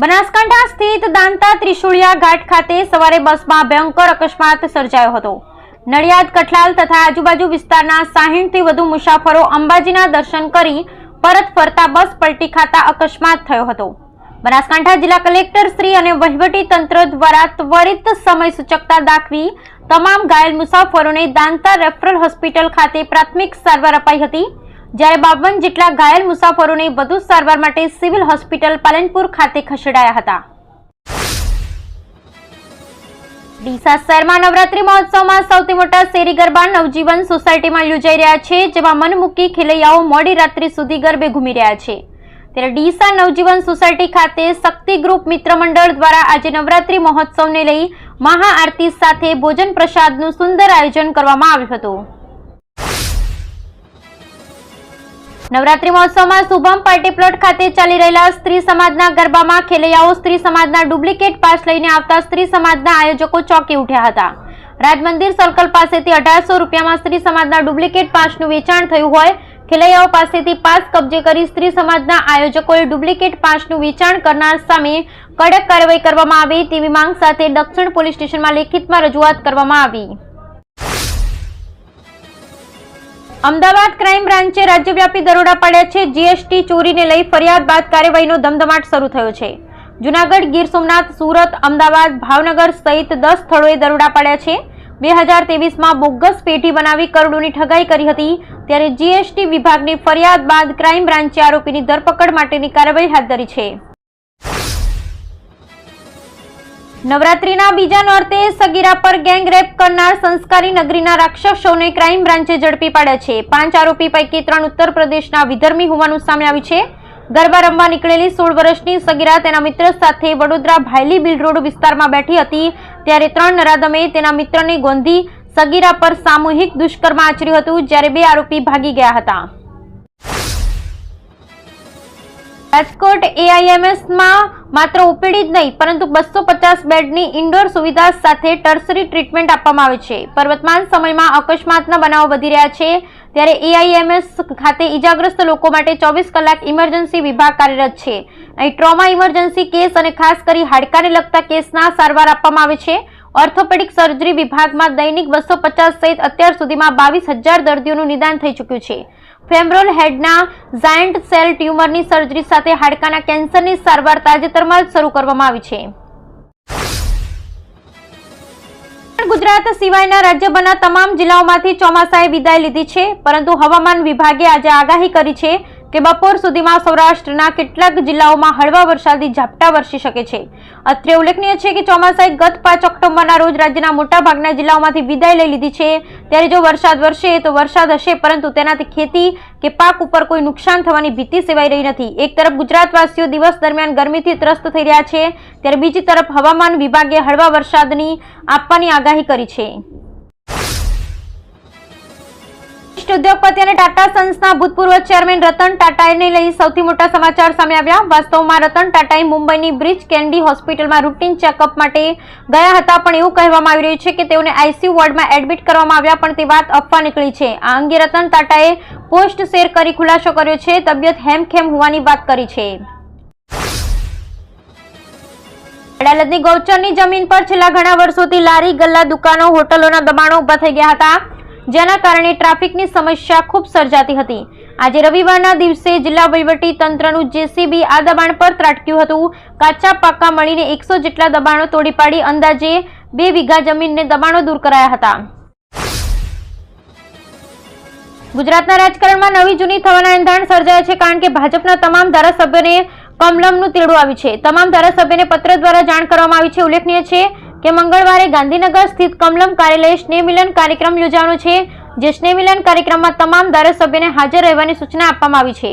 બનાસકાંઠા સ્થિત દાંતા ત્રિશુળિયા ઘાટ ખાતે સવારે બસમાં ભયંકર અકસ્માત સર્જાયો હતો. નડિયાદ, કઠલાલ તથા આજુબાજુ વિસ્તારના સાહીઠથી વધુ મુસાફરો અંબાજીના દર્શન કરી પરત ફરતા બસ પલટી ખાતા અકસ્માત થયો હતો. બનાસકાંઠા જિલ્લા કલેક્ટર શ્રી અને વહીવટી તંત્ર દ્વારા ત્વરિત સમય સૂચકતા દાખવી તમામ ઘાયલ મુસાફરોને દાંતા રેફરલ હોસ્પિટલ ખાતે પ્રાથમિક સારવાર અપાઈ હતી. જ્યારે બાવન જેટલા ઘાયલ મુસાફરોને વધુ સારવાર માટે સિવિલ હોસ્પિટલ પાલનપુર ખાતે ખસેડાયા હતા. ડીસા શહેરમાં નવરાત્રી મહોત્સવમાં સૌથી મોટા શેરી ગરબા નવજીવન સોસાયટીમાં યોજાઈ રહ્યા છે, જેમાં મનમુકી ખેલૈયાઓ મોડી રાત્રિ સુધી ગરબે ઘૂમી રહ્યા છે. ત્યારે ડીસા નવજીવન સોસાયટી ખાતે શક્તિ ગ્રુપ મિત્ર મંડળ દ્વારા આજે નવરાત્રી મહોત્સવને લઈ મહાઆરતી સાથે ભોજન પ્રસાદનું સુંદર આયોજન કરવામાં આવ્યું હતું. નવરાત્રી મહોત્સવમાં શુભમ પાર્ટી પ્લોટ ખાતે ચાલી રહેલા સ્ત્રી સમાજના ગરબામાં ખેલૈયાઓ સ્ત્રી સમાજના ડુપ્લિકેટ પાસ લઈને આવતા સ્ત્રી સમાજના આયોજકો ચોંકી ઉઠ્યા હતા. રાજમંદિર સર્કલ પાસેથી અઢારસો રૂપિયામાં સ્ત્રી સમાજના ડુપ્લિકેટ પાસનું વેચાણ થયું હોય, ખેલૈયાઓ પાસેથી પાસ કબજે કરી સ્ત્રી સમાજના આયોજકોએ ડુપ્લિકેટ પાસનું વેચાણ કરનાર સામે કડક કાર્યવાહી કરવામાં આવે તેવી માંગ સાથે દક્ષિણ પોલીસ સ્ટેશનમાં લેખિતમાં રજૂઆત કરવામાં આવી. અમદાવાદ ક્રાઇમ બ્રાન્ચે રાજ્યવ્યાપી દરોડા પાડ્યા છે. જીએસટી ચોરીને લઈ ફરિયાદ બાદ કાર્યવાહીનો ધમધમાટ શરૂ થયો છે. જુનાગઢ, ગીર સોમનાથ, સુરત, અમદાવાદ, ભાવનગર સહિત દસ સ્થળોએ દરોડા પાડ્યા છે. બે હજાર તેવીસમાં બોગસ પેઢી બનાવી કરોડોની ઠગાઈ કરી હતી. ત્યારે જીએસટી વિભાગની ફરિયાદ બાદ ક્રાઇમ બ્રાન્ચે આરોપીની ધરપકડ માટેની કાર્યવાહી હાથ ધરી છે. નવરાત્રીના બીજા નોરતે સગીરા પર ગેંગ રેપ કરનાર સંસ્કારી નગરીના રાક્ષસોને ક્રાઇમ બ્રાન્ચે ઝડપી પાડ્યા છે. પાંચ આરોપી પૈકી ત્રણ ઉત્તર પ્રદેશના વિધર્મી હોવાનું સામે આવ્યું છે. ગરબા રમવા નીકળેલી સોળ વર્ષની સગીરા તેના મિત્ર સાથે વડોદરા ભાયલી બિલ રોડ વિસ્તારમાં બેઠી હતી. ત્યારે ત્રણ નરાધમે તેના મિત્રને ગોંધી સગીરા પર સામૂહિક દુષ્કર્મ આચર્યું હતું, જ્યારે બે આરોપી ભાગી ગયા હતા. રાજકોટ એઆઈએમએસમાં માત્ર ઓપીડી જ નહીં, પરંતુ બસો પચાસ બેડની ઇન્ડોર સુવિધા સાથે ટર્સરી ટ્રીટમેન્ટ આપવામાં આવે છે. પર્વતમાન સમયમાં અકસ્માતના બનાવો વધી રહ્યા છે. ત્યારે એઆઈએમએસ ખાતે ઇજાગ્રસ્ત લોકો માટે ચોવીસ કલાક ઇમરજન્સી વિભાગ કાર્યરત છે. અહીં ટ્રોમા ઇમરજન્સી કેસ અને ખાસ કરી હાડકાને લગતા કેસના સારવાર આપવામાં આવે છે. ઓર્થોપેડિક સર્જરી વિભાગમાં દૈનિક બસો પચાસ સહિત અત્યાર સુધીમાં બાવીસ હજાર દર્દીઓનું નિદાન થઈ ચૂક્યું છે. ફેમરોલ હેડના ઝાયન્ટ સેલ ટ્યુમરની સર્જરી સાથે હાડકાના કેન્સરની સારવાર તાજેતરમાં જ શરૂ કરવામાં આવી છે. ગુજરાત સિવાયના રાજ્યભરના તમામ જિલ્લાઓમાંથી ચોમાસાએ વિદાય લીધી છે, પરંતુ હવામાન વિભાગે આજે આગાહી કરી છે કે બપોર સુધીમાં સૌરાષ્ટ્રના કેટલાક જિલ્લાઓમાં હળવા વરસાદી ઝાપટા વરસી શકે છે. અત્રે ઉલ્લેખનીય છે કે ચોમાસાએ ગત પાંચ ઓક્ટોબરના રોજ રાજ્યના મોટાભાગના જિલ્લાઓમાંથી વિદાય લઈ લીધી છે. ત્યારે જો વરસાદ વરસે તો વરસાદ હશે, પરંતુ તેનાથી ખેતી કે પાક ઉપર કોઈ નુકસાન થવાની ભીતિ સેવાઈ રહી નથી. એક તરફ ગુજરાતવાસીઓ દિવસ દરમિયાન ગરમીથી ત્રસ્ત થઈ રહ્યા છે. ત્યારે બીજી તરફ હવામાન વિભાગે હળવા વરસાદની આપવાની આગાહી કરી છે. વિશિષ્ટ ઉદ્યોગપતિ અને ટાટા સન્સના ભૂતપૂર્વ ચેરમેન રતન ટાટાને લઈ સૌથી મોટા સમાચાર સામે આવ્યા. વાસ્તવમાં રતન ટાટાએ મુંબઈની બ્રિજ કેન્ડી હોસ્પિટલમાં રૂટીન ચેકઅપ માટે ગયા હતા, પણ એવું કહેવામાં આવી રહ્યું છે કે તેઓને આઈસીયુ વોર્ડમાં એડમિટ કરવામાં આવ્યા, પણ તે વાત અફવા નીકળી છે. આ અંગે રતન ટાટાએ પોસ્ટ શેર કરી ખુલાસો કર્યો છે. તબિયત હેમખેમ હોવાની વાત કરી છે. અડાલજની ગૌચરની જમીન પર છેલ્લા ઘણા વર્ષોથી લારી ગલ્લા દુકાનો, હોટલોના દબાણો ઊભા થઈ ગયા હતા. જેના કારણે ટ્રાફિકની સમસ્યા ખૂબ સર્જાતી હતી. આજે રવિવારના દિવસે જિલ્લા વહીવટી તંત્રનું જેસીબી આ દબાણ પર ત્રાટક્યું હતું. કાચા પાકા મળીને એકસો જેટલા દબાણો તોડી પાડી અંદાજે બે વીઘા જમીનને દબાણો દૂર કરાયા હતા. ગુજરાતના રાજકારણમાં નવી જૂની થવાના એંધાણ સર્જાયા છે કારણ કે ભાજપના તમામ ધારાસભ્યોને કમલમનું તેડું આવ્યું છે. તમામ ધારાસભ્યોને પત્ર દ્વારા જાણ કરવામાં આવી છે. ઉલ્લેખનીય છે કે મંગળવારે ગાંધીનગર સ્થિત કમલમ કાર્યાલય સ્નેહમિલન કાર્યક્રમ યોજાવાનો છે, જે સ્નેહમિલન કાર્યક્રમમાં તમામ ધારાસભ્યોને હાજર રહેવાની સૂચના આપવામાં આવી છે.